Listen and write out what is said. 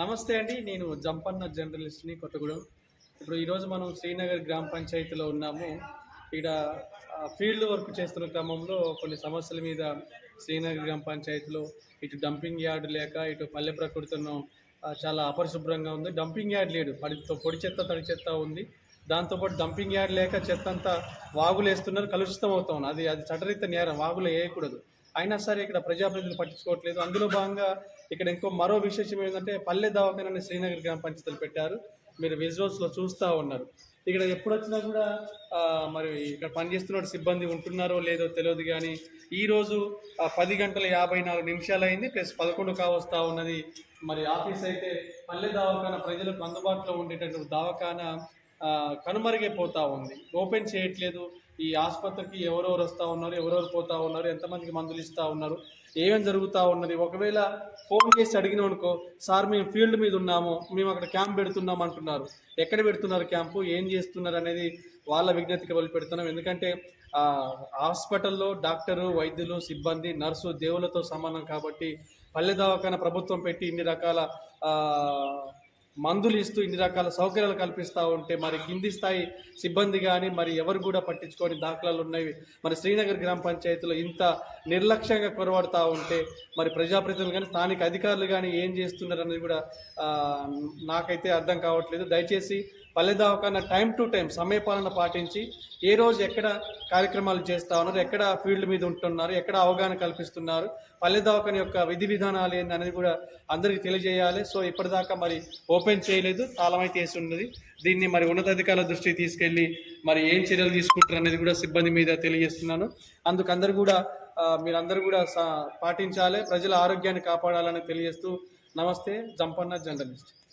నమస్తే అండి నేను జంపన్న జర్నలిస్ట్ని కొత్తగూడెం. ఇప్పుడు ఈరోజు మనం శ్రీనగర్ గ్రామ పంచాయతీలో ఉన్నాము. ఇక్కడ ఫీల్డ్ వర్క్ చేస్తున్న క్రమంలో కొన్ని సమస్యల మీద శ్రీనగర్ గ్రామ పంచాయతీలో ఇటు డంపింగ్ యార్డ్ లేక ఇటు పల్లె ప్రకృతిలో చాలా అపరిశుభ్రంగా ఉంది. డంపింగ్ యార్డ్ లేడు పడితో పొడి చెత్త తడి చెత్త ఉంది. దాంతోపాటు డంపింగ్ యార్డ్ లేక చెత్త అంతా వాగులు వేస్తున్నారు కలుషితం అవుతా అది అది చట్టరీత నేరం వాగులు వేయకూడదు. అయినా సరే ఇక్కడ ప్రజాప్రతినిధులు పట్టించుకోవట్లేదు. అందులో భాగంగా ఇక్కడ ఇంకో మరో విశేషం ఏంటంటే పల్లె దవాఖానని శ్రీనగర్ గ్రామ పంచాయతీలు పెట్టారు. మీరు విజువల్స్లో చూస్తూ ఉన్నారు. ఇక్కడ ఎప్పుడు వచ్చినా కూడా మరి ఇక్కడ పనిచేస్తున్న సిబ్బంది ఉంటున్నారో లేదో తెలియదు కానీ ఈరోజు పది గంటల యాభై నాలుగు నిమిషాలు అయింది ప్లస్ పదకొండు కావస్తా ఉన్నది. మరి ఆఫీస్ అయితే పల్లె దవాఖాన ప్రజలకు అందుబాటులో ఉండేటటువంటి దవాఖాన కనుమరుగైపోతా ఉంది. ఓపెన్ చేయట్లేదు. ఈ ఆసుపత్రికి ఎవరెవరు వస్తూ ఉన్నారు ఎవరెవరు పోతూ ఉన్నారు ఎంతమందికి మందులు ఇస్తూ ఉన్నారు ఏమేమి జరుగుతూ ఉన్నది? ఒకవేళ ఫోన్ చేసి అడిగినాం అనుకో సార్ మేము ఫీల్డ్ మీద ఉన్నాము మేము అక్కడ క్యాంప్ పెడుతున్నాం అంటున్నారు. ఎక్కడ పెడుతున్నారు క్యాంపు? ఏం చేస్తున్నారు అనేది వాళ్ళ విజ్ఞతకి వదిలి పెడుతున్నాం. ఎందుకంటే హాస్పిటల్లో డాక్టరు వైద్యులు సిబ్బంది నర్సు దేవులతో సమానం కాబట్టి పల్లె దవాఖాన ప్రభుత్వం పెట్టి ఇన్ని రకాల మందులు ఇస్తూ ఇన్ని రకాల సౌకర్యాలు కల్పిస్తూ ఉంటే మరి కింది స్థాయి సిబ్బంది కానీ మరి ఎవరు కూడా పట్టించుకోని దాఖలాలు ఉన్నాయి మరి శ్రీనగర్ గ్రామ పంచాయతీలో ఇంత నిర్లక్ష్యంగా కొరవడుతూ ఉంటే మరి ప్రజాప్రతినిధులు కానీ స్థానిక అధికారులు కానీ ఏం చేస్తున్నారు అనేది కూడా నాకైతే అర్థం కావట్లేదు. దయచేసి పల్లె దవాఖాన టైం టు టైం సమయపాలన పాటించి ఏ రోజు ఎక్కడ కార్యక్రమాలు చేస్తూ ఉన్నారు. ఎక్కడ ఫీల్డ్ మీద ఉంటున్నారు ఎక్కడ అవగాహన కల్పిస్తున్నారు పల్లె దవాఖాన యొక్క విధి విధానాలు ఏంది అనేది కూడా అందరికీ తెలియజేయాలి. సో ఇప్పటిదాకా మరి ఓపెన్ చేయలేదు తాళమైతే వేసి ఉన్నది. దీన్ని మరి ఉన్నతాధికారుల దృష్టికి తీసుకెళ్ళి మరి ఏం చర్యలు తీసుకుంటారు అనేది కూడా సిబ్బంది మీద తెలియజేస్తున్నాను. అందుకు అందరు కూడా మీరందరూ కూడా సా- పాటించాలి ప్రజల ఆరోగ్యాన్ని కాపాడాలని తెలియజేస్తూ నమస్తే. జంపన్న జర్నలిస్ట్.